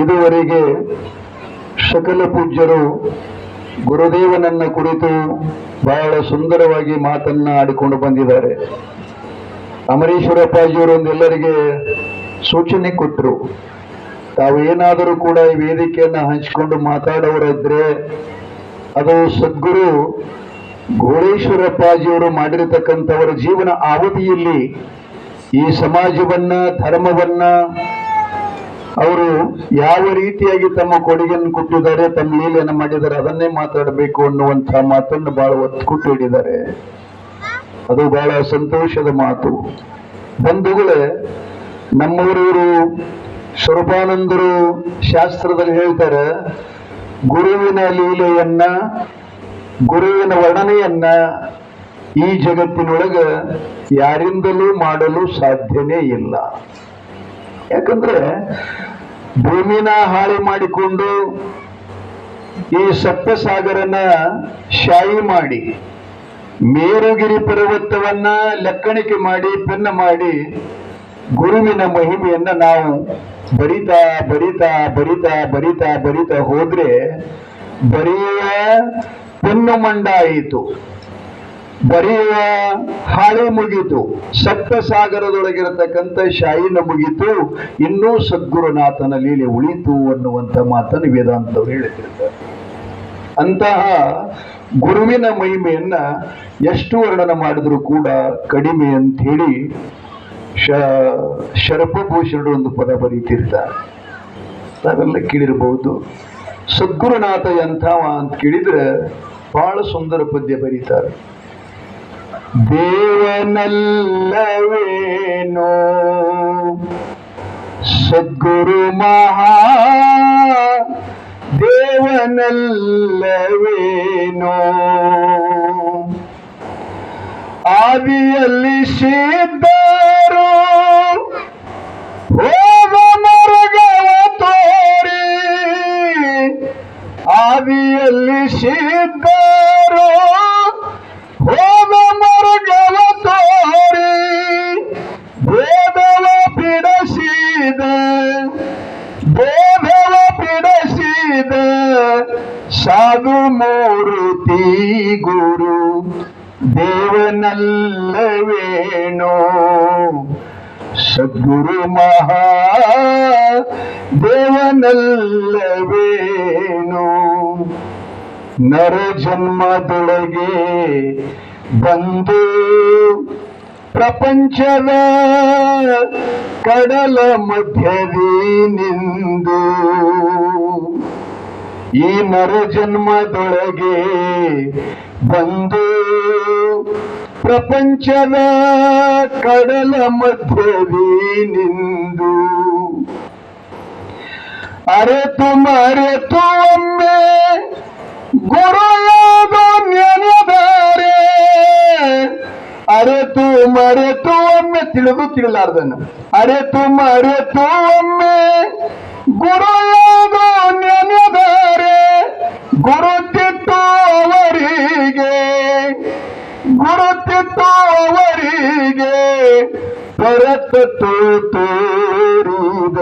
ಇದುವರೆಗೆ ಸಕಲ ಪೂಜ್ಯರು ಗುರುದೇವನನ್ನ ಕುರಿತು ಬಹಳ ಸುಂದರವಾಗಿ ಮಾತನ್ನ ಆಡಿಕೊಂಡು ಬಂದಿದ್ದಾರೆ. ಅಮರೀಶ್ವರಪ್ಪಾಜಿಯವರು ಒಂದೆಲ್ಲರಿಗೆ ಸೂಚನೆ ಕೊಟ್ಟರು ತಾವು ಏನಾದರೂ ಕೂಡ ಈ ವೇದಿಕೆಯನ್ನ ಹಂಚಿಕೊಂಡು ಮಾತಾಡೋರಿದ್ರೆ ಅದು ಸದ್ಗುರು ಘೋಳೇಶ್ವರಪ್ಪಾಜಿಯವರು ಮಾಡಿರತಕ್ಕಂಥವರ ಜೀವನ ಅವಧಿಯಲ್ಲಿ ಈ ಸಮಾಜವನ್ನ, ಧರ್ಮವನ್ನ ಅವರು ಯಾವ ರೀತಿಯಾಗಿ ತಮ್ಮ ಕೊಡುಗೆಯನ್ನು ಕೊಟ್ಟಿದ್ದಾರೆ, ತಮ್ಮ ಲೀಲೆಯನ್ನು ಮಾಡಿದ್ದಾರೆ, ಅದನ್ನೇ ಮಾತಾಡಬೇಕು ಅನ್ನುವಂತಹ ಮಾತನ್ನು ಬಹಳ ಒತ್ತು ಹಿಡಿದ್ದಾರೆ ಅದು ಬಹಳ ಸಂತೋಷದ ಮಾತು. ಬಂಧುಗಳೇ ನಮ್ಮೂರವರು ಸ್ವರೂಪಾನಂದರು ಶಾಸ್ತ್ರದಲ್ಲಿ ಹೇಳ್ತಾರೆ, ಗುರುವಿನ ಲೀಲೆಯನ್ನ, ಗುರುವಿನ ವರ್ಣನೆಯನ್ನ ಈ ಜಗತ್ತಿನೊಳಗ ಯಾರಿಂದಲೂ ಮಾಡಲು ಸಾಧ್ಯನೇ ಇಲ್ಲ. ಯಾಕಂದ್ರೆ ಭೂಮಿನ ಹಾಳು ಮಾಡಿಕೊಂಡು ಈ ಸಪ್ತಸಾಗರನ ಶಾಯಿ ಮಾಡಿ, ಮೇರುಗಿರಿ ಪರ್ವತವನ್ನ ಲೆಕ್ಕಣಿಕೆ ಮಾಡಿ, ಪೆನ್ನ ಮಾಡಿ, ಗುರುವಿನ ಮಹಿಮೆಯನ್ನ ನಾವು ಬರಿತಾ ಬರಿತಾ ಬರಿತಾ ಬರಿತಾ ಬರಿತಾ ಹೋದ್ರೆ ಬರೆಯುವ ಪೆನ್ನು ಮಂಡ ಆಯಿತು. ಬರೆಯುವ ಹಾಳೆ ಮುಗೀತು, ಸಪ್ತಸಾಗರದೊಳಗಿರತಕ್ಕಂಥ ಶಾಯಿನ ಮುಗೀತು, ಇನ್ನೂ ಸದ್ಗುರುನಾಥನ ಲೀಲೆ ಉಳಿತು ಅನ್ನುವಂಥ ಮಾತನ್ನು ವೇದಾಂತವರು ಹೇಳುತ್ತಿರ್ತಾರೆ ಅಂತಹ ಗುರುವಿನ ಮಹಿಮೆಯನ್ನ ಎಷ್ಟು ವರ್ಣನ ಮಾಡಿದ್ರು ಕೂಡ ಕಡಿಮೆ ಅಂತ ಹೇಳಿ ಶ ಶರಪಭೂಷಣರು ಒಂದು ಪದ ಬರೀತಿರ್ತಾರೆ. ತಾವೆಲ್ಲ ಕೇಳಿರಬಹುದು ಸದ್ಗುರುನಾಥ ಎಂಥವ ಅಂತ ಕೇಳಿದ್ರೆ ಬಹಳ ಸುಂದರ ಪದ್ಯ ಬರೀತಾರೆ. ದೇವನಲ್ಲವೇನೋ? ಸದ್ಗುರು ಮಹಾ ದೇವನಲ್ಲವೇನೋ? ಆದಿಯಲ್ಲಿ ಸಿದ್ಧರು ಮರುಗವ ತೋರಿ ಆದಿಯಲ್ಲಿ ಸಿದ್ಧರು ಸಾಧು ಮೂರ್ತಿ ಗುರು ದೇವನಲ್ಲವೇನೋ ಸದ್ಗುರು ಮಹಾ ದೇವನಲ್ಲವೇನೋ ನರ ಜನ್ಮದೊಳಗೆ ಬಂದು ಪ್ರಪಂಚದ ಕಡಲ ಮಧ್ಯದಿ ನಿಂದು. ಈ ನರ ಜನ್ಮದೊಳಗೆ ಬಂದು ಪ್ರಪಂಚದ ಕಡಲ ಮಧ್ಯದಿ ನಿಂದು. ಅರೆತು ಮರೆತು ಒಮ್ಮೆ ನೆನೆದಾರೆ ಅರೆತು ಮರೆತು ಒಮ್ಮೆ ತಿಳಿದು ತಿಳಿಲಾರ್ದನ್ನು. ಅರೆತು ಮರೆತು ಒಮ್ಮೆ. ಗುರುಯಾದ ನೆನೆದಾರೆ ಗುರುತಿಟ್ಟು ಅವರಿಗೆ ಗುರುತಿಟ್ಟು ಅವರಿಗೆ ಪರತತ್ತು ತೋರಿದ.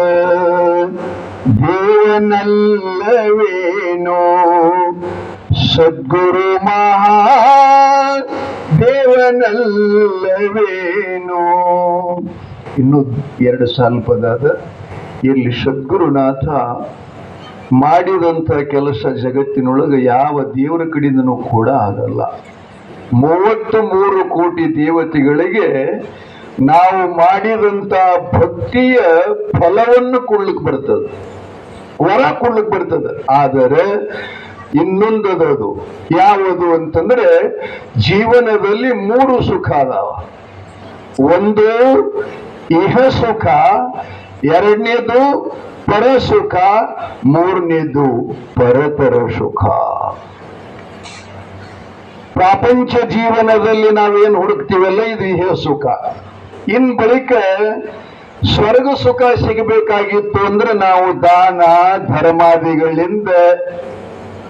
ದೇವನಲ್ಲವೇನೋ ಸದ್ಗುರು ಮಹಾ ದೇವನಲ್ಲವೇನೋ? ಇನ್ನು ಎರಡು ಸಾಲು ಇಲ್ಲಿ ಸದ್ಗುರುನಾಥ ಮಾಡಿದಂಥ ಕೆಲಸ ಜಗತ್ತಿನೊಳಗೆ ಯಾವ ದೇವರ ಕಡೆಯಿಂದನೂ ಕೂಡ ಆಗಲ್ಲ. ಮೂವತ್ತು ಮೂರು ಕೋಟಿ ದೇವತೆಗಳಿಗೆ ನಾವು ಮಾಡಿದಂಥ ಭಕ್ತಿಯ ಫಲವನ್ನು ಕೊಡ್ಲಿಕ್ಕೆ ಬರ್ತದೆ. ವರ ಕೊಡ್ಲಿಕ್ಕೆ ಬರ್ತದೆ. ಆದರೆ ಇನ್ನೊಂದದು ಯಾವುದು ಅಂತಂದ್ರೆ ಜೀವನದಲ್ಲಿ ಮೂರು ಸುಖ ಅದಾವ. ಒಂದು ಇಹ ಸುಖ, ಎರಡನೇದು ಪರ ಸುಖ, ಮೂರನೇದು ಪರತರ ಸುಖ. ಪ್ರಾಪಂಚ ಜೀವನದಲ್ಲಿ ನಾವೇನು ಹುಡುಕ್ತೀವಲ್ಲ, ಇದು ಇಹ ಸುಖ. ಇನ್ ಬಳಿಕ ಸ್ವರ್ಗ ಸುಖ ಸಿಗಬೇಕಾಗಿತ್ತು ಅಂದ್ರೆ ನಾವು ದಾನ, ಧರ್ಮಾದಿಗಳಿಂದ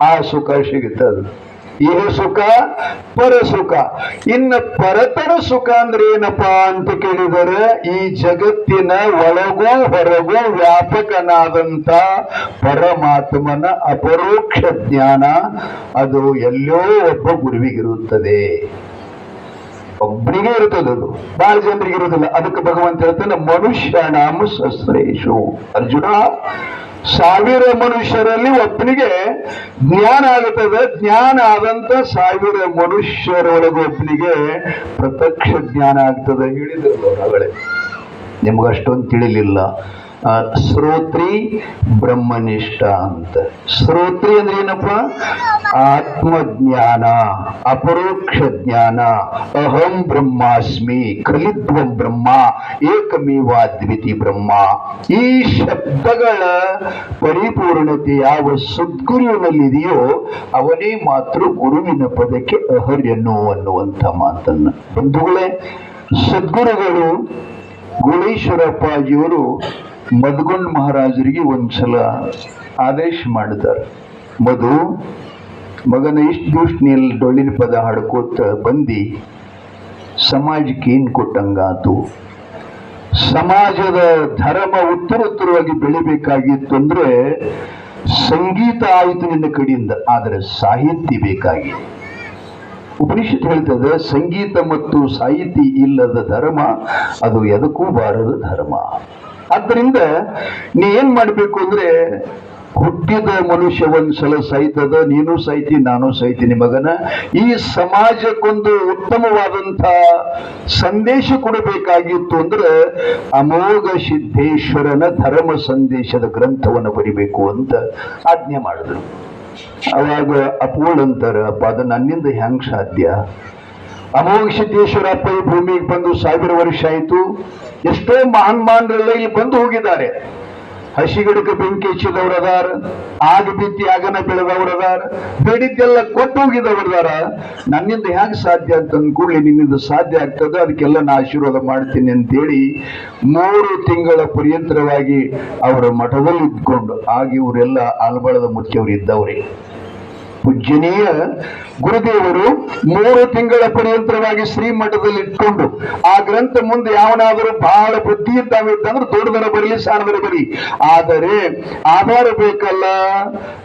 ಆ ಸುಖ ಸಿಗುತ್ತದೆ ಇಹ ಸುಖ? ಪರ ಸುಖ. ಇನ್ನು ಪರತರ ಸುಖ ಅಂದ್ರೆ ಏನಪ್ಪಾ ಅಂತ ಕೇಳಿದರೆ, ಈ ಜಗತ್ತಿನ ಒಳಗೂ ಹೊರಗೂ ವ್ಯಾಪಕನಾದಂತ ಪರಮಾತ್ಮನ ಅಪರೋಕ್ಷ ಜ್ಞಾನ ಅದು ಎಲ್ಲೋ ಒಬ್ಬ ಗುರುವಿಗಿರುತ್ತದೆ. ಒಬ್ಬನಿಗೆ ಇರುತ್ತದದು ಬಹಳ ಜನರಿಗೆ ಇರುವುದಿಲ್ಲ. ಅದಕ್ಕೆ ಭಗವಂತ ಹೇಳ್ತಾನೆ ಮನುಷ್ಯ ನಾಮ ಅರ್ಜುನ ಸಾವಿರ ಮನುಷ್ಯರಲ್ಲಿ ಒಬ್ಬನಿಗೆ ಜ್ಞಾನ ಆಗುತ್ತದೆ. ಜ್ಞಾನ ಆದಂತ ಸಾವಿರ ಮನುಷ್ಯರೊಳಗೆ ಒಬ್ಬನಿಗೆ ಪ್ರತ್ಯಕ್ಷ ಜ್ಞಾನ ಆಗ್ತದೆ. ಹೇಳಿದ್ರು ಅವ್ರು ನಿಮ್ಗಷ್ಟೊಂದು ನಿಮ್ಗೆ ಅಷ್ಟೊಂದು ತಿಳಿಲಿಲ್ಲ. ಶ್ರೋತ್ರಿ ಬ್ರಹ್ಮನಿಷ್ಠ ಅಂತ. ಶ್ರೋತ್ರಿ ಅಂದ್ರೆ ಏನಪ್ಪ? ಆತ್ಮಜ್ಞಾನ, ಅಪರೋಕ್ಷ ಜ್ಞಾನ, ಅಹಂ ಬ್ರಹ್ಮಾಸ್ಮಿ ಖಲಿದ್ವಂ ಬ್ರಹ್ಮ, ಏಕಮೇವ ದ್ವಿತಿ ಬ್ರಹ್ಮ. ಈ ಶಬ್ದಗಳ ಪರಿಪೂರ್ಣತೆ ಯಾವ ಸದ್ಗುರುವಿನಲ್ಲಿದೆಯೋ ಅವನೇ ಮಾತ್ರ ಗುರುವಿನ ಪದಕ್ಕೆ ಅಹರ್ಯನು ಅನ್ನುವಂಥ ಮಾತನ್ನ. ಬಂಧುಗಳೇ, ಸದ್ಗುರುಗಳು ಗುಳೇಶ್ವರಪ್ಪಾಜಿಯವರು ಮಧುಗೊಂಡ್ ಮಹಾರಾಜರಿಗೆ ಒಂದ್ಸಲ ಆದೇಶ ಮಾಡಿದ್ದಾರೆ. ಮಧು, ಮಗನ ಇಷ್ಟು ದಿವ್ಸ ನೀಲ್ ಡೊಳ್ಳಿನ ಪದ ಹಾಡ್ಕೋತ ಬಂದಿ, ಸಮಾಜಕ್ಕೆ ಏನು ಕೊಟ್ಟಂಗಾತು? ಸಮಾಜದ ಧರ್ಮ ಉತ್ತರೋತ್ತರವಾಗಿ ಬೆಳಿಬೇಕಾಗಿತ್ತು ಅಂದ್ರೆ ಸಂಗೀತ ಆಯಿತು ನಿನ್ನ ಕಡೆಯಿಂದ, ಆದರೆ ಸಾಹಿತ್ಯ ಬೇಕಾಗಿ ಉಪನಿಷತ್ ಹೇಳ್ತದೆ, ಸಂಗೀತ ಮತ್ತು ಸಾಹಿತಿ ಇಲ್ಲದ ಧರ್ಮ, ಅದು ಎದಕ್ಕೂ ಬಾರದ ಧರ್ಮ. ಆದ್ದರಿಂದ ನೀ ಏನ್ ಮಾಡ್ಬೇಕು ಅಂದ್ರೆ, ಹುಟ್ಟಿದ ಮನುಷ್ಯ ಒಂದ್ಸಲ ಸಹಿತದ ನೀನು ಸಹಿತಿ ನಾನು ಸಹಿತಿ ಮಗನ. ಈ ಸಮಾಜಕ್ಕೊಂದು ಉತ್ತಮವಾದಂತ ಸಂದೇಶ ಕೊಡಬೇಕಾಗಿತ್ತು ಅಂದ್ರೆ, ಅಮೋಘ ಸಿದ್ದೇಶ್ವರನ ಧರ್ಮ ಸಂದೇಶದ ಗ್ರಂಥವನ್ನು ಬರಿಬೇಕು ಅಂತ ಆಜ್ಞೆ ಮಾಡಿದ್ರು. ಅವಾಗ ಅಪೋಳ್ ಅಂತಾರ ಅಪ್ಪ, ಅದು ನನ್ನಿಂದ ಹೆಂಗ್ ಸಾಧ್ಯ? ಅಮೋಘ ಸಿದ್ದೇಶ್ವರಪ್ಪ ಈ ಭೂಮಿಗೆ ಬಂದು ಸಾವಿರ ವರ್ಷ ಆಯಿತು. ಎಷ್ಟೋ ಮಹಾನ್ ಮಹಾನ್ರೆಲ್ಲ ಇಲ್ಲಿ ಬಂದು ಹೋಗಿದ್ದಾರೆ. ಹಸಿಗಿಡಕ ಬೆಂಕಿ ಹಚ್ಚಿದವರದಾರ, ಆಗ ಬಿತ್ತಿ ಆಗನ ಬೆಳೆದವರದಾರ ಬೇಡಿದ್ದೆಲ್ಲ ಕೊಟ್ಟು ಹೋಗಿದವರದಾರ. ನನ್ನಿಂದ ಹೇಗೆ ಸಾಧ್ಯ ಅಂತ ಅಂದ್ಕೂಡ್ಲಿ ನಿನ್ನಿಂದ ಸಾಧ್ಯ ಆಗ್ತದೆ, ಅದಕ್ಕೆಲ್ಲ ನಾ ಆಶೀರ್ವಾದ ಮಾಡ್ತೀನಿ ಅಂತೇಳಿ ಮೂರು ತಿಂಗಳ ಪರ್ಯಂತರವಾಗಿ ಅವರ ಮಠದಲ್ಲಿ ಇದ್ಕೊಂಡು, ಆಗ ಇವರೆಲ್ಲ ಆಲ್ಬಳದ ಮುಖ್ಯವರು ಇದ್ದವ್ರೆ. ಪೂಜ್ಯನೀಯ ಗುರುದೇವರು ಮೂರು ತಿಂಗಳ ಪರ್ಯಂತರವಾಗಿ ಶ್ರೀಮಠದಲ್ಲಿ ಇಟ್ಕೊಂಡು ಆ ಗ್ರಂಥ ಮುಂದೆ ಯಾವನಾದರೂ ಬಹಳ ಬುದ್ಧಿ ಇದ್ದಾವಿತ್ತಂದ್ರೆ ದೊಡ್ಡದರ ಬರಲಿ ಸಣ್ಣದರ ಬರಲಿ. ಆದರೆ ಆಧಾರ ಬೇಕಲ್ಲ.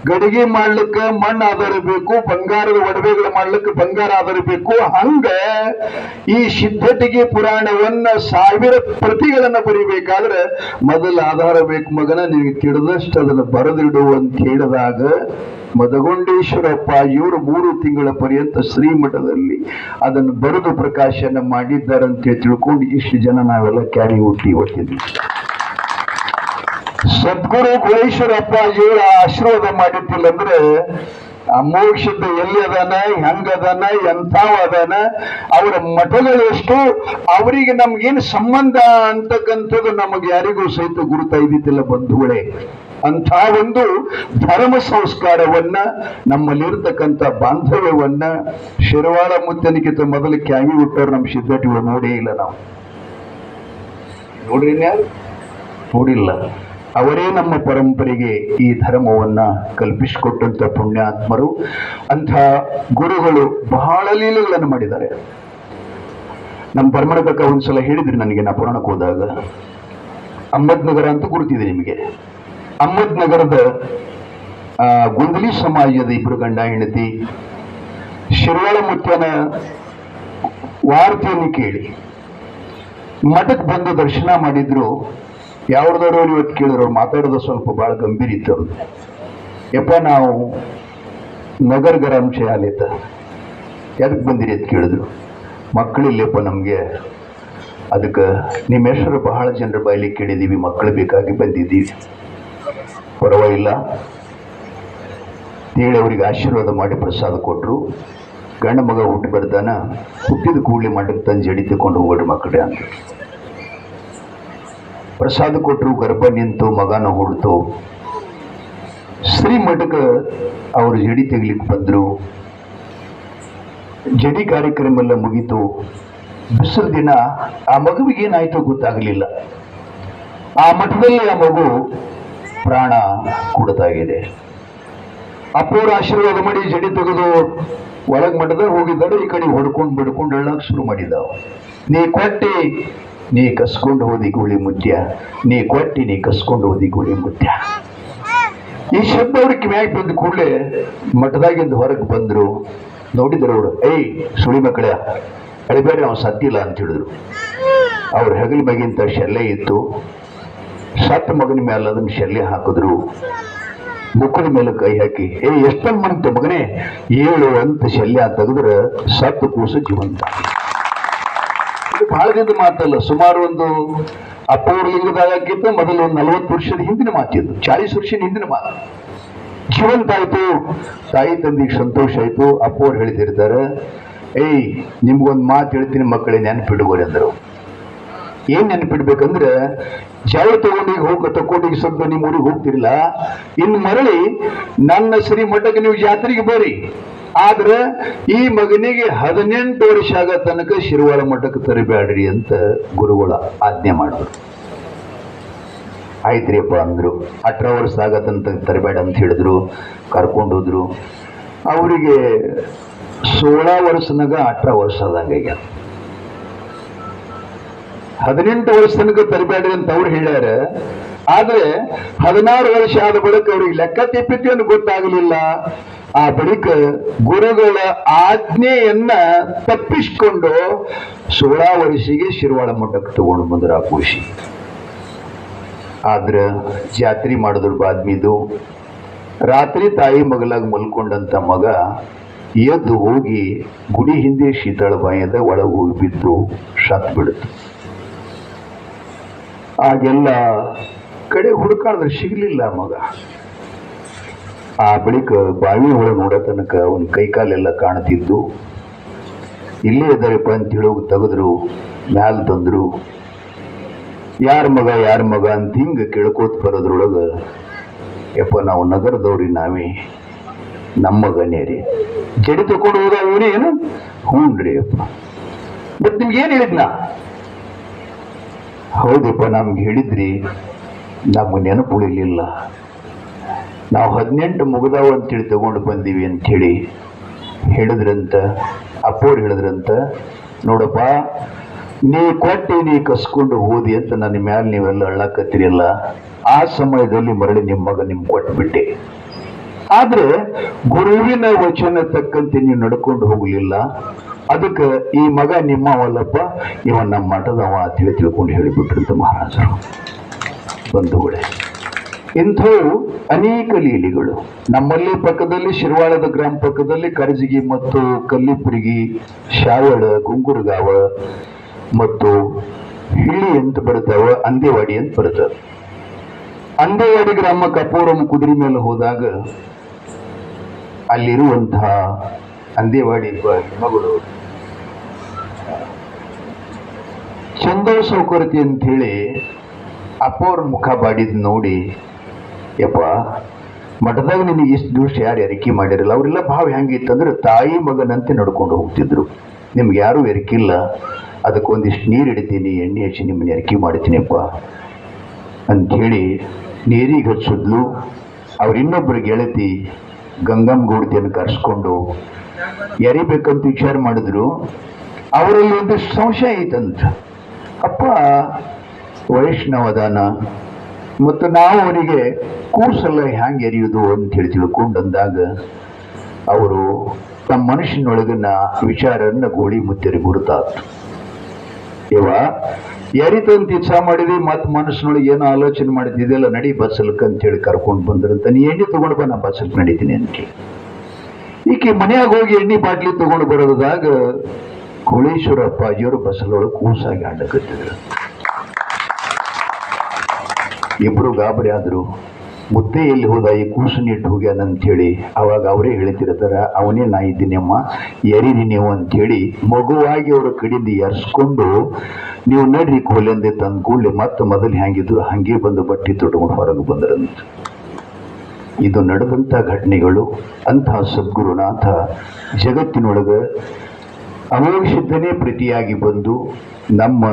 ಗಡಿಗೆ ಮಾಡ್ಲಿಕ್ಕೆ ಮಣ್ಣು ಆಧಾರ ಬೇಕು, ಬಂಗಾರದ ಒಡವೆಗಳು ಮಾಡ್ಲಿಕ್ಕೆ ಬಂಗಾರ ಆಧಾರ ಬೇಕು. ಹಂಗ ಈ ಸಿದ್ಧಟಿಗೆ ಪುರಾಣವನ್ನ ಸಾವಿರ ಪ್ರತಿಗಳನ್ನ ಬರಿಬೇಕಾದ್ರೆ ಮೊದಲ ಆಧಾರ ಬೇಕು ಮಗನ ನೀವು ತಿಳಿದಷ್ಟು ಅದನ್ನು ಬರೆದಿಡು ಅಂತ ಹೇಳಿದಾಗ ಮದಗೊಂಡೇಶ್ವರಪ್ಪ, ಇವರು ಮೂರು ತಿಂಗಳ ಪರ್ಯಂತ ಶ್ರೀಮಠದಲ್ಲಿ ಅದನ್ನು ಬರೆದು ಪ್ರಕಾಶನ ಮಾಡಿದ್ದಾರೆ ತಿಳ್ಕೊಂಡು ಇಷ್ಟು ಜನ ನಾವೆಲ್ಲ ಕ್ಯಾರಿ ಹುಟ್ಟಿ ಹೊಟ್ಟಿದ್ವಿ ಸದ್ಗುರು ಗುಳೇಶ್ವರಪ್ಪ ಇವರ ಆಶೀರ್ವಾದ ಮಾಡಿದ್ದಿಲ್ಲ ಅಂದ್ರೆ ಅಮೋಕ್ಷದ ಎಲ್ಲಿ ಅದಾನ ಹೆಂಗದಾನ ಎಂಥವ ಅದಾನ ಅವರ ಮಠಗಳು ಎಷ್ಟು ಅವರಿಗೆ ನಮ್ಗೇನು ಸಂಬಂಧ ಅಂತಕ್ಕಂಥದ್ದು ನಮಗೆ ಯಾರಿಗೂ ಸಹಿತ ಗುರುತ ಇದ್ದಿದ್ದಿಲ್ಲ ಬಂಧುಗಳೇ. ಅಂಥ ಒಂದು ಧರ್ಮ ಸಂಸ್ಕಾರವನ್ನ ನಮ್ಮಲ್ಲಿರ್ತಕ್ಕಂಥ ಬಾಂಧವ್ಯವನ್ನ ಶಿರವಾಳ ಮುತ್ತನಿಗಿಂತ ಮೊದಲು ಕ್ಯಾವಿ ಹುಟ್ಟವ್ರು ನಮ್ಮ ಸಿದ್ಧಟಿಗಳು ನೋಡೇ ಇಲ್ಲ ನಾವು. ನೋಡ್ರಿ ಯಾರು ನೋಡಿಲ್ಲ. ಅವರೇ ನಮ್ಮ ಪರಂಪರೆಗೆ ಈ ಧರ್ಮವನ್ನ ಕಲ್ಪಿಸಿಕೊಟ್ಟಂತ ಪುಣ್ಯಾತ್ಮರು. ಅಂಥ ಗುರುಗಳು ಬಹಳ ಲೀಲೆಗಳನ್ನು ಮಾಡಿದ್ದಾರೆ. ನಮ್ಮ ಪರಮರಕ ಒಂದ್ಸಲ ಹೇಳಿದ್ರಿ ನನಗೆ ನಾ ಪುರಾಣಕ್ಕೆ ಹೋದಾಗ. ಅಹಮದ್ನಗರ ಅಂತ ಗುರುತಿದೆ ನಿಮಗೆ. ಅಹಮದ್ನಗರದ ನಗರದ ಗುಂದಲಿ ಸಮಾಜದ ಇಬ್ಬರು ಗಂಡ ಹೆಂಡತಿ, ಶಿರ್ವಾಳ ಮುತ್ತನ ವಾರ್ತೆಯನ್ನು ಕೇಳಿ. ಮಠಕ್ಕೆ ಬಂದು ದರ್ಶನ ಮಾಡಿದ್ರು. ಯಾವ್ದಾರು ಇವತ್ತು ಕೇಳಿದ್ರು, ಅವ್ರು ಮಾತಾಡೋದು ಸ್ವಲ್ಪ ಬಹಳ ಗಂಭೀರ ಇತ್ತು ಅವ್ರದ್ದು ಯಪ್ಪ, ನಾವು ನಗರ ಗರಂ ಶಾಲೆತ ಎದಕ್ಕೆ ಬಂದಿರಿ ಅಂತ ಕೇಳಿದ್ರು. ಮಕ್ಕಳಿಲ್ಲಪ್ಪ ನಮಗೆ. ಅದಕ್ಕೆ ನಿಮ್ಮ ಹೆಸರು ಬಹಳ ಜನರ ಬಾಯಲ್ಲಿ ಕೇಳಿದ್ದೀವಿ ಮಕ್ಕಳು ಬೇಕಾಗಿ ಬಂದಿದ್ದೀವಿ. ಪರವಾಗಿಲ್ಲ ಹೇಳಿ ಅವರಿಗೆ ಆಶೀರ್ವಾದ ಮಾಡಿ ಪ್ರಸಾದ ಕೊಟ್ಟರು ಗಂಡ ಮಗ ಹುಟ್ಟಿ ಬರ್ತಾನ ಹುಟ್ಟಿದ ಕೂಡಲೇ ಮಠಕ್ಕೆ ತಂದು ಜಡಿ ತಗೊಂಡು ಹೋಗ್ರಿ ಮಕ್ಕಳೇ ಅಂತ. ಪ್ರಸಾದ ಕೊಟ್ಟರು ಗರ್ಭ ನಿಂತು ಮಗನ ಹುಡ್ತು. ಶ್ರೀ ಮಠಕ್ಕೆ ಅವರು ಜಡಿ ತೆಗಿಲಿಕ್ಕೆ ಬಂದರು. ಜಡಿ ಕಾರ್ಯಕ್ರಮ ಎಲ್ಲ ಮುಗೀತು. ಬಿಸಿಲು ದಿನ ಆ ಮಗುವಿಗೆ ಏನಾಯ್ತೋ ಗೊತ್ತಾಗಲಿಲ್ಲ. ಆ ಮಠದಲ್ಲಿ ಆ ಮಗು ಪ್ರಾಣ ಕೊಡ್ತಾ ಇದೆ ಅಪ್ಪವ್ರ ಆಶೀರ್ವಾದ ಮಾಡಿ ಜಡಿ ತೆಗೆದು ಒಳಗ್ ಮಠದ ಹೋಗಿದ್ದಾರೆ ಈ ಕಡೆ ಹೊಡ್ಕೊಂಡು ಬಿಡ್ಕೊಂಡು ಹೇಳಕ್ ಶುರು ಮಾಡಿದಾವ. ನೀ ಕೊಟ್ಟಿ, ನೀ ಕಸ್ಕೊಂಡು ಹೋದಿ ಗುಳಿ ಮುತ್ಯ. ನೀ ಕೊಟ್ಟಿ, ನೀ ಕಸ್ಕೊಂಡು ಹೋದಿ ಗುಳಿ ಮುತ್ಯ. ಈ ಶಬ್ದ ಅವ್ರಿಗೆ ಮ್ಯಾಗ್ ಬಂದ ಕೂಡಲೇ ಮಠದಾಗಿಂದ ಹೊರಗೆ ಬಂದ್ರು. ನೋಡಿದ್ರು ಅವರು, ಏಯ್, ಸುಳಿ ಮಕ್ಕಳೇ, ಅಳಿಬೇಡ್ರಿ, ಅವ್ನು ಸತ್ತಿಲ್ಲ ಅಂತ ಹೇಳಿದ್ರು. ಅವ್ರ ಹೆಗಲ ಮ್ಯಾಗಿಂತ ಶೆಲ್ಲೆ ಇತ್ತು. ಸತ್ತ ಮಗನ ಮೇಲೆ ಅದನ್ನ ಶಲ್ಯ ಹಾಕಿದ್ರು. ಮುಖದ ಮೇಲೆ ಕೈ ಹಾಕಿ, ಏ, ಎಷ್ಟೊಂದು ಮಂತ ಮಗನೇ? ಏಳು ಅಂತ ಶಲ್ಯ ತೆಗೆದ್ರೆ ಸತ್ತು ಕೂಸು ಜೀವಂತ. ಇದು ಬಹಳ ದಿನದ ಮಾತಲ್ಲ, ಸುಮಾರು ಒಂದು ಅಪ್ಪವ್ರ ಲಿಂಗದಾಗಿದ್ದ ಮೊದಲು ಒಂದು ನಲವತ್ತು ವರ್ಷದ ಹಿಂದಿನ ಮಾತಿದ್ದು ಚಾಳಿಸ್ ವರ್ಷದ ಹಿಂದಿನ ಮಾತು. ಜೀವಂತ ಆಯ್ತು. ತಾಯಿ ತಂದಿಗೆ ಸಂತೋಷ ಆಯ್ತು. ಅಪ್ಪವ್ರು ಹೇಳ್ತಿರ್ತಾರೆ ಏಯ್, ನಿಮ್ಗೊಂದು ಮಾತು ಹೇಳ್ತೀನಿ ಮಕ್ಕಳೇ ನೆನಪಿಡುವರೆ ಅಂದರು. ಏನ್ ನೆನಪಿಡ್ಬೇಕಂದ್ರೆ ಜಳ ತಗೊಂಡಿಗೆ ಹೋಗ ತಕೊಂಡಿಗೆ ಸ್ವಲ್ಪ ನಿಮ್ಮ ಊರಿಗೆ ಹೋಗ್ತಿರಲ್ಲ, ಇನ್ನು ಮರಳಿ ನನ್ನ ಶ್ರೀ ಮಠಕ್ಕೆ ನೀವು ಜಾತ್ರೆಗೆ ಬರ್ರಿ ಆದ್ರೆ ಈ ಮಗನಿಗೆ ಹದಿನೆಂಟು ವರ್ಷ ಆಗ ತನಕ ಶಿರುವಾಳ ಮಠಕ್ಕೆ ತರಬೇಡ್ರಿ ಅಂತ ಗುರುಗಳ ಆಜ್ಞೆ ಮಾಡಿದ್ರು. ಆಯ್ತ್ರಿಯಪ್ಪ ಅಂದರು. ಅಠರ ವರ್ಷ ತನಕ ತರಬೇಡ ಅಂತ ಹೇಳಿದ್ರು. ಕರ್ಕೊಂಡು ಹೋದ್ರು. ಅವರಿಗೆ ಸೋಳ ವರ್ಷನಾಗ ಅಠರ ವರ್ಷ ಆದಂಗೆ ಆಗ್ಯಾದ. ಹದಿನೆಂಟು ವರ್ಷ ತನಕ ತರಬೇಡ್ರಿ ಅಂತ ಅವ್ರು ಹೇಳ್ಯಾರ. ಆದ್ರೆ ಹದಿನಾರು ವರ್ಷ ಆದ ಬಳಿಕ ಅವ್ರಿಗೆ ಲೆಕ್ಕ ತೆಪ್ಪಿತ್ತು ಗೊತ್ತಾಗಲಿಲ್ಲ. ಆ ಬಳಿಕ ಗುರುಗಳ ಆಜ್ಞೆಯನ್ನ ತಪ್ಪಿಸಿಕೊಂಡು ಸೋಳ ವರ್ಷಿಗೆ ಶಿರ್ವಾಳ ಮಠಕ್ಕೆ ತಗೊಂಡು ಬಂದ್ರ ಆ ಖುಷಿ ಆದ್ರ ಜಾತ್ರಿ ಮಾಡಿದ್ರು ಬಾದ್ಮಿದು. ರಾತ್ರಿ ತಾಯಿ ಮಗಲಾಗಿ ಮಲ್ಕೊಂಡಂತ ಮಗ ಎದ್ದು ಹೋಗಿ ಗುಡಿ ಹಿಂದೆ ಶೀತಳ ಬಾಯದ ಒಳಗೆ ಹೋಗಿ ಬಿದ್ದು ಸತ್ ಬಿಡುತ್ತೆ ಆಗೆಲ್ಲ ಕಡೆ ಹುಡುಕಾಡಿದ್ರೆ ಸಿಗಲಿಲ್ಲ ಮಗ. ಆ ಬಳಿಕ ಬಾವಿ ಒಳಗೆ ನೋಡೋ ತನಕ ಅವನ ಕೈಕಾಲೆಲ್ಲ ಕಾಣ್ತಿದ್ದು. ಇಲ್ಲೇ ಇದ್ದಾರಪ್ಪ ಅಂತ ಹೇಳೋಗಿ ತೆಗೆದ್ರು, ಮ್ಯಾಲ ತಂದ್ರು. ಯಾರ ಮಗ ಯಾರ ಮಗ ಅಂತ ಹಿಂಗೆ ಕೇಳ್ಕೋತ ಬರೋದ್ರೊಳಗೆ, ಯಪ್ಪ ನಾವು ನಗರದವ್ರಿ, ನಾವೇ ನಮ್ಮ ಮಗನೇ ರೀ. ಜಡಿ ತಗೊಂಡು ಹೋದ ಏನು? ಹ್ಞೂ ರೀ ಅಪ್ಪ. ಮತ್ತೆ ನಿಮ್ಗೆ ಏನು ಹೇಳಿದ್ನಾ? ಹೌದಪ್ಪ ನಮ್ಗೆ ಹೇಳಿದ್ರಿ, ನಮ್ಗೆ ನೆನಪು ಉಳಿಲಿಲ್ಲ ನಾವು ಹದಿನೆಂಟು ಮುಗ್ದಾವ ಅಂತೇಳಿ ತಗೊಂಡು ಬಂದೀವಿ ಅಂಥೇಳಿ ಹೇಳಿದ್ರಂತ ಅಪ್ಪವ್ರು ಹೇಳಿದ್ರಂತ, ನೋಡಪ್ಪ, ನೀ ಕೊಟ್ಟಿ ನೀ ಕಸ್ಕೊಂಡು ಹೋದಿ ಅಂತ ನನ್ನ ಮ್ಯಾಲೆ ನೀವೆಲ್ಲ ಅಳ್ಳಾಕತ್ತಿರಲಿಲ್ಲ ಆ ಸಮಯದಲ್ಲಿ ಮರಳಿ ನಿಮ್ಮ ಮಗ ನಿಮ್ಗೆ ಕೊಟ್ಬಿಟ್ಟೆ. ಆದ್ರೆ, ಗುರುವಿನ ವಚನ ತಕ್ಕಂತೆ ನೀವು ನಡ್ಕೊಂಡು ಹೋಗಲಿಲ್ಲ ಅದಕ್ಕೆ ಈ ಮಗ ನಿಮ್ಮವಲ್ಲಪ್ಪ ಇವ ನಮ್ಮ ಮಠದವ ಅಂತ ಹೇಳಿ ತಿಳ್ಕೊಂಡು ಹೇಳಿಬಿಟ್ರಂತ ಮಹಾರಾಜರು. ಬಂಧುಗಳೇ, ಇಂಥವು ಅನೇಕ ಲೀಲೆಗಳು. ನಮ್ಮಲ್ಲಿ ಪಕ್ಕದಲ್ಲಿ ಶಿರ್ವಾಳದ ಗ್ರಾಮ ಪಕ್ಕದಲ್ಲಿ ಕರ್ಜಿಗಿ ಮತ್ತು ಕಲ್ಲಿಪುರಿಗಿ ಶಾವಳ ಗುಂಗುರ್ಗಾವ ಮತ್ತು ಹಿಳಿ ಅಂತ ಬರ್ತಾವ ಅಂದೇವಾಡಿ ಅಂತ ಬರ್ತಾವ ಅಂದೇವಾಡಿ ಗ್ರಾಮ ಕಪೂರಂ ಕುದುರೆ ಮೇಲೆ ಹೋದಾಗ ಅಲ್ಲಿರುವಂತಹ ಅಂದೇವಾಡಿ ಮಗಳು ಚಂದ ಸೌಕರ್ತಿ ಅಂತ ಹೇಳಿ ಅಪ್ಪ ಅವ್ರ ಮುಖ ಬಾಡಿದ್ ನೋಡಿ, ಯಪ್ಪ, ಮಠದಾಗ ನಿನಗೆ ಇಷ್ಟು ದಿವಸ ಯಾರು ಎರಕಿ ಮಾಡಿರಲ್ಲ, ಅವರೆಲ್ಲ ಭಾವ ಹೆಂಗಿತ್ತಂದ್ರೆ ತಾಯಿ ಮಗನಂತೆ ನಡ್ಕೊಂಡು ಹೋಗ್ತಿದ್ರು. ನಿಮ್ಗೆ ಯಾರೂ ಎರಿಕಿಲ್ಲ, ಅದಕ್ಕೊಂದಿಷ್ಟು ನೀರು ಹಿಡಿತೀನಿ, ಎಣ್ಣೆ ಹಚ್ಚಿ ನಿಮ್ಮನ್ನ ಎರಕಿ ಮಾಡ್ತೀನಿಪ್ಪ ಅಂಥೇಳಿ ನೀರಿಗೆ ಹಚ್ಚಿದ್ಲು. ಅವ್ರ ಇನ್ನೊಬ್ಬರು ಗೆಳತಿ ಗಂಗಮ್ಮ ಗೂಡ್ತಿಯನ್ನು ಕರೆಸ್ಕೊಂಡು ಎರಿಬೇಕಂತ ವಿಚಾರ ಮಾಡಿದ್ರು, ಅವರಲ್ಲಿ ಒಂದು ಸಂಶಯ ಐತಂತ ಅಪ್ಪ, ವೈಷ್ಣವದಾನ, ಮತ್ತು ನಾವು ಅವರಿಗೆ ಕೂರ್ಸಲ್ಲ ಹ್ಯಾಂಗೆ ಹೇಳಿ ತಿಳ್ಕೊಂಡು ಅಂದಾಗ, ಅವರು ತಮ್ಮ ಮನುಷ್ಯನೊಳಗನ್ನ ವಿಚಾರನ್ನ ಗೋಳಿ ಮುತ್ತರಿ ಗುರುತಾತು. ಇವ ಎರಿತಂತ ಇಚ್ಛಾ ಮಾಡಿದ್ವಿ ಮತ್ತು ಮನಸ್ಸಿನೊಳಗೆ ಏನೋ ಆಲೋಚನೆ ಮಾಡಿದ್ದಿದೆಲ್ಲ ನಡಿ ಬಸ್ಸಲ್ಕ ಅಂತ ಹೇಳಿ ಕರ್ಕೊಂಡು ಬಂದ್ರಂತ ನೀ ಎಣ್ಣೆ ತಗೊಂಡು ಬಾ, ನಾ ಬಸ್ಸಲ್ಕ್ ನಡೀತೀನಿ ಅಂತ ಈಕೆ ಮನೆಯಾಗ ಹೋಗಿ ಎಣ್ಣೆ ಬಾಟ್ಲಿ ತಗೊಂಡು ಬರೋದಾಗ ಕೋಳೇಶ್ವರ ಅಪ್ಪಾಜಿಯವರು ಬಸ್ಸಲ್ಲೊಳಗೆ ಕೂಸಾಗಿ ಆಡಕತ್ತಿದ್ರು ಇಬ್ಬರು ಗಾಬರಿ ಆದರು. ಮುದ್ದೆ ಎಲ್ಲಿ ಹೋದ ಈ ಕೂಸನ್ನಿಟ್ಟು ಅಂತೇಳಿ ಅವಾಗ ಅವರೇ ಹೇಳ್ತಿರ್ತಾರ, ಅವನೇ ನಾ ಇದ್ದೀನಿಯಮ್ಮ ಎರೀರಿ ನೀವು ಅಂತೇಳಿ ಮಗುವಾಗಿ ಅವರ ಕಡೆಯಿಂದ ಎರ್ಸ್ಕೊಂಡು, ನೀವು ನಡ್ರಿ ಕೋಲೆಂದೆ ತಂದು ಕೂಡಲೇ, ಮತ್ತೆ ಮೊದಲು ಹ್ಯಾಂಗಿದ್ರು ಹಂಗೆ ಬಂದು ಬಟ್ಟೆ ತೊಟ್ಕೊಂಡು ಹೊರಗೆ ಬಂದರಂತ. ಇದು ನಡೆದಂಥ ಘಟನೆಗಳು ಅಂತಹ ಸದ್ಗುರುನಾಥ ಜಗತ್ತಿನೊಳಗೆ ಅಮೋಘಸಿದ್ದನೇ ಪ್ರತಿಯಾಗಿ ಬಂದು ನಮ್ಮ,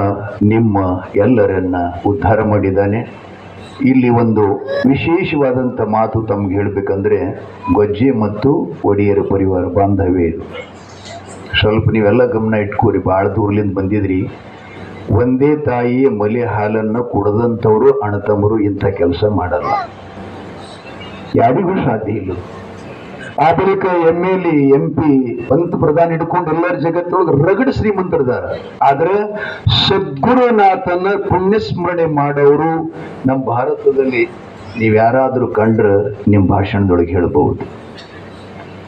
ನಿಮ್ಮ ಎಲ್ಲರನ್ನ ಉದ್ಧಾರ ಮಾಡಿದ್ದಾನೆ. ಇಲ್ಲಿ ಒಂದು ವಿಶೇಷವಾದಂಥ ಮಾತು ತಮ್ಗೆ ಹೇಳಬೇಕಂದ್ರೆ, ಗೊಜ್ಜೆ ಮತ್ತು ಒಡೆಯರ ಪರಿವಾರ, ಬಾಂಧವ್ಯ ಇದು. ಸ್ವಲ್ಪ ನೀವೆಲ್ಲ ಗಮನ ಇಟ್ಕೋರಿ, ಭಾಳ ದೂರ್ಲಿಂದ ಬಂದಿದ್ರಿ. ಒಂದೇ ತಾಯಿಯ ಮಲೆ ಹಾಲನ್ನು ಕುಡದಂಥವರು ಅಣತಮ್ಮರು ಇಂಥ ಕೆಲಸ ಮಾಡಲ್ಲ. ಯಾರಿಗೂ ಸಾಧ್ಯ ಇಲ್ಲ. ಆ ಬಳಿಕ ಎಂ ಎಲ್ ಎಂ ಪಿ ಪ್ರಧಾನಿ ಹಿಡ್ಕೊಂಡು ಎಲ್ಲರ ಜಗತ್ತೊಳಗೆ ರಗಡ್ ಶ್ರೀಮಂತರಿದಾರ. ಆದ್ರೆ ಸದ್ಗುರುನಾಥನ ಪುಣ್ಯ ಸ್ಮರಣೆ ಮಾಡೋರು ನಮ್ಮ ಭಾರತದಲ್ಲಿ ನೀವು ಯಾರಾದರೂ ಕಂಡ್ರೆ ನಿಮ್ಮ ಭಾಷಣದೊಳಗೆ ಹೇಳಬಹುದು.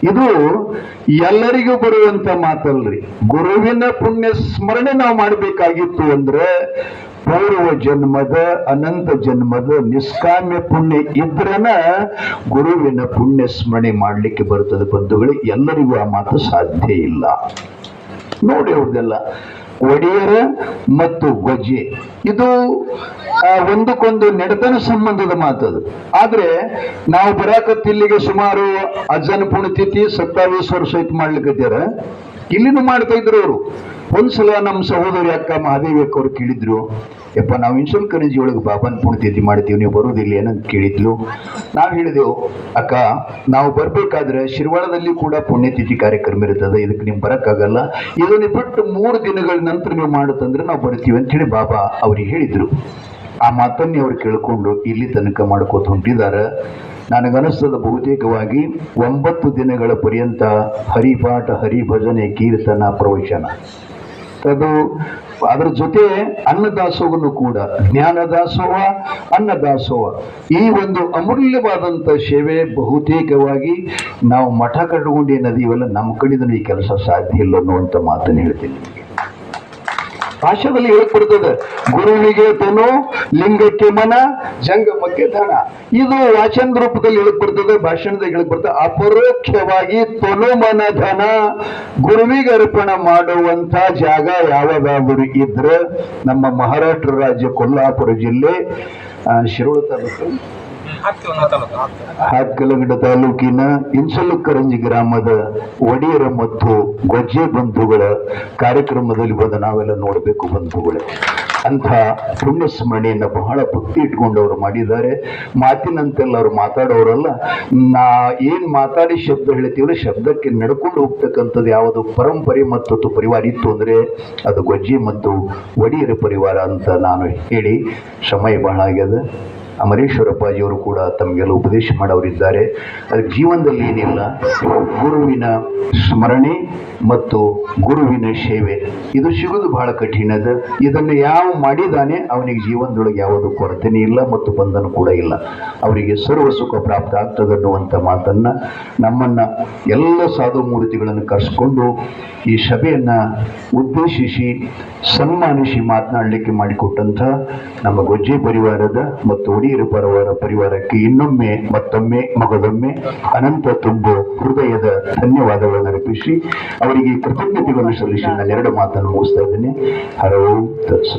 ಇದು ಎಲ್ಲರಿಗೂ ಬರುವಂತ ಮಾತಲ್ರಿ. ಗುರುವಿನ ಪುಣ್ಯ ಸ್ಮರಣೆ ನಾವು ಮಾಡಬೇಕಾಗಿತ್ತು ಅಂದ್ರೆ ಪೂರ್ವ ಜನ್ಮದ, ಅನಂತ ಜನ್ಮದ ನಿಷ್ಕಾಮ್ಯ ಪುಣ್ಯ ಇದ್ರನ ಗುರುವಿನ ಪುಣ್ಯ ಸ್ಮರಣೆ ಮಾಡಲಿಕ್ಕೆ ಬರ್ತದೆ ಬಂಧುಗಳು. ಎಲ್ಲರಿಗೂ ಆ ಮಾತು ಸಾಧ್ಯ ಇಲ್ಲ. ನೋಡಿ ಅವ್ರದೆಲ್ಲ ಒಡೆಯರ ಮತ್ತು ಗೊಜ್ಜೆ ಇದು ಒಂದಕ್ಕೊಂದು ನೆಡತನ ಸಂಬಂಧದ ಮಾತದು. ಆದ್ರೆ, ನಾವು ಬರಾಕತ್ತಿಲ್ಲಿಗೆ ಸುಮಾರು ಅಜ್ಜನ ಪುಣ್ಯತಿಥಿ ಸತ್ತಾವೀಸ್ ವರ್ಷ ಇತ್ತು ಮಾಡ್ಲಿಕ್ಕೆ ಇಲ್ಲಿನೂ ಮಾಡ್ತಾ ಇದ್ರು ಅವರು. ಒಂದ್ಸಲ ನಮ್ಮ ಸಹೋದರಿ ಅಕ್ಕ ಮಹಾದೇವಿ ಅಕ್ಕ ಅವ್ರು ಕೇಳಿದ್ರು, ಯಪ್ಪ, ನಾವು ಇನ್ಸುಲ್ ಕರೆನ್ಸಿ ಒಳಗೆ ಬಾಬನ್ ಪುಣ್ಯತಿಥಿ ಮಾಡ್ತೀವಿ, ನೀವು ಬರೋದಿಲ್ಲ ಏನಂತ ಕೇಳಿದ್ಲು ನಾವು ಹೇಳಿದೆವು, ಅಕ್ಕ, ನಾವು ಬರ್ಬೇಕಾದ್ರೆ ಶಿರ್ವಾಳದಲ್ಲಿ ಕೂಡ ಪುಣ್ಯತಿಥಿ ಕಾರ್ಯಕ್ರಮ ಇರ್ತದೆ, ಇದಕ್ಕೆ ನೀವು ಬರೋಕ್ಕಾಗಲ್ಲ. ಇದನ್ನು ಬಿಟ್ಟು ಮೂರು ದಿನಗಳ ನಂತರ ನೀವು ಮಾಡುತ್ತಂದ್ರೆ ನಾವು ಬರ್ತೀವಿ ಅಂತ ಹೇಳಿ ಬಾಬಾ ಅವ್ರಿಗೆ ಹೇಳಿದ್ರು. ಆ ಮಾತನ್ನೇ ಅವ್ರು ಕೇಳಿಕೊಂಡು ಇಲ್ಲಿ ತನಕ ಮಾಡ್ಕೋತ ಹೊಂಟಿದ್ದಾರೆ. ನನಗನಿಸ್ತದ ಬಹುತೇಕವಾಗಿ ಒಂಬತ್ತು ದಿನಗಳ ಪರ್ಯಂತ ಹರಿಪಾಠ, ಹರಿಭಜನೆ, ಕೀರ್ತನ, ಪ್ರವಚನ. ಅದು ಅದರ ಜೊತೆ ಅನ್ನದಾಸೋಹನು ಕೂಡ ಜ್ಞಾನ ದಾಸೋಹ ಅನ್ನದಾಸೋಹ. ಈ ಒಂದು ಅಮೂಲ್ಯವಾದಂಥ ಸೇವೆ ಬಹುತೇಕವಾಗಿ ನಾವು ಮಠ ಕಟ್ಕೊಂಡು ಇವೆಲ್ಲ ನಮ್ಮ ಕಡೆಯಿಂದ ಈ ಕೆಲಸ ಸಾಧ್ಯ ಇಲ್ಲ ಅನ್ನುವಂಥ ಮಾತನ್ನು ಹೇಳ್ತೀನಿ. ಭಾಷೆದಲ್ಲಿ ಹೇಳ್ಕೊಡ್ತದೆ, ಗುರುವಿಗೆ ತನು ಲಿಂಗಕ್ಕೆ ಮನ, ಜಂಗಮಕ್ಕೆ ಧನ. ಇದು ವಾಚನ ರೂಪದಲ್ಲಿ ಹೇಳ್ಕೊಡ್ತದೆ ಭಾಷಣದಲ್ಲಿ ಹೇಳ್ಕೊಡ್ತದೆ, ಅಪರೋಕ್ಷವಾಗಿ ತನು ಮನ ಧನ, ಗುರುವಿಗೆ ಅರ್ಪಣೆ ಮಾಡುವಂತ ಜಾಗ ಯಾವಾಗಾದರೂ ಇದ್ರೆ ನಮ್ಮ ಮಹಾರಾಷ್ಟ್ರ ರಾಜ್ಯ ಕೊಲ್ಲಾಪುರ ಜಿಲ್ಲೆ ಶಿರೋಳ ತಾಲೂಕು. ಹಾತ್ಕಲಗಡ ತಾಲೂಕಿನ ಇನ್ಸಲುಕರಂಜಿ ಗ್ರಾಮದ ಒಡೆಯರ ಮತ್ತು ಗೊಜ್ಜೆ ಬಂಧುಗಳ ಕಾರ್ಯಕ್ರಮದಲ್ಲಿ ಬಂದ ನಾವೆಲ್ಲ ನೋಡಬೇಕು ಬಂಧುಗಳೇ. ಅಂಥ ಪುಣ್ಯ ಬಹಳ ಭಕ್ತಿ ಅವರು ಮಾಡಿದ್ದಾರೆ. ಮಾತಿನಂತೆಲ್ಲ ಅವರು ಮಾತಾಡೋರಲ್ಲ. ನಾ ಏನು ಮಾತಾಡಿ ಶಬ್ದ ಹೇಳ್ತೀವಲ್ಲ, ಶಬ್ದಕ್ಕೆ ನಡ್ಕೊಂಡು ಹೋಗ್ತಕ್ಕಂಥದ್ದು ಯಾವುದು? ಪರಂಪರೆ ಮತ್ತು ಪರಿವಾರ ಇತ್ತು ಅಂದ್ರೆ ಅದು ಗೊಜ್ಜೆ ಮತ್ತು ಒಡೆಯರ ಪರಿವಾರ ಅಂತ ನಾನು ಹೇಳಿ, ಸಮಯ ಬಹಳ ಆಗ್ಯದ. ಅಮರೇಶ್ವರಪ್ಪಾಜಿಯವರು ಕೂಡ ತಮಗೆಲ್ಲ ಉಪದೇಶ ಮಾಡೋರಿದ್ದಾರೆ ಅದಕ್ಕೆ ಜೀವನದಲ್ಲಿ ಏನಿಲ್ಲ, ಗುರುವಿನ ಸ್ಮರಣೆ ಮತ್ತು ಗುರುವಿನ ಸೇವೆ. ಇದು ಸಿಗೋದು ಬಹಳ ಕಠಿಣದ. ಇದನ್ನು ಯಾವ ಮಾಡಿದಾನೆ ಅವನಿಗೆ ಜೀವನದೊಳಗೆ ಯಾವುದು ಕೊರತೆನೇ ಇಲ್ಲ ಮತ್ತು ಬಂಧನ ಕೂಡ ಇಲ್ಲ. ಅವರಿಗೆ ಸರ್ವ ಸುಖ ಪ್ರಾಪ್ತ ಆಗ್ತದೆ ಅನ್ನುವಂಥ ಮಾತನ್ನ ನಮ್ಮನ್ನ ಎಲ್ಲ ಸಾಧು ಮೂರ್ತಿಗಳನ್ನು ಕರೆಸ್ಕೊಂಡು ಈ ಸಭೆಯನ್ನು ಉದ್ದೇಶಿಸಿ, ಸನ್ಮಾನಿಸಿ ಮಾತನಾಡಲಿಕ್ಕೆ ಮಾಡಿಕೊಟ್ಟಂಥ ನಮ್ಮ ಗೊಜ್ಜೆ ಪರಿವಾರದ ಮತ್ತು ಒಡಿಯರು ಪರಿವಾರ ಪರಿವಾರಕ್ಕೆ ಇನ್ನೊಮ್ಮೆ, ಮತ್ತೊಮ್ಮೆ, ಮಗದೊಮ್ಮೆ ಅನಂತ ತುಂಬು ಹೃದಯದ ಧನ್ಯವಾದಗಳನ್ನು ಅರ್ಪಿಸಿ, ಅವರಿಗೆ ಕೃತಜ್ಞತೆಗಳನ್ನು ಸಲ್ಲಿಸಿ ನಾನು ಎರಡು ಮಾತನ್ನು ಮುಗಿಸ್ತಾ ಇದ್ದೇನೆ. ಹರವು ತತ್ಸ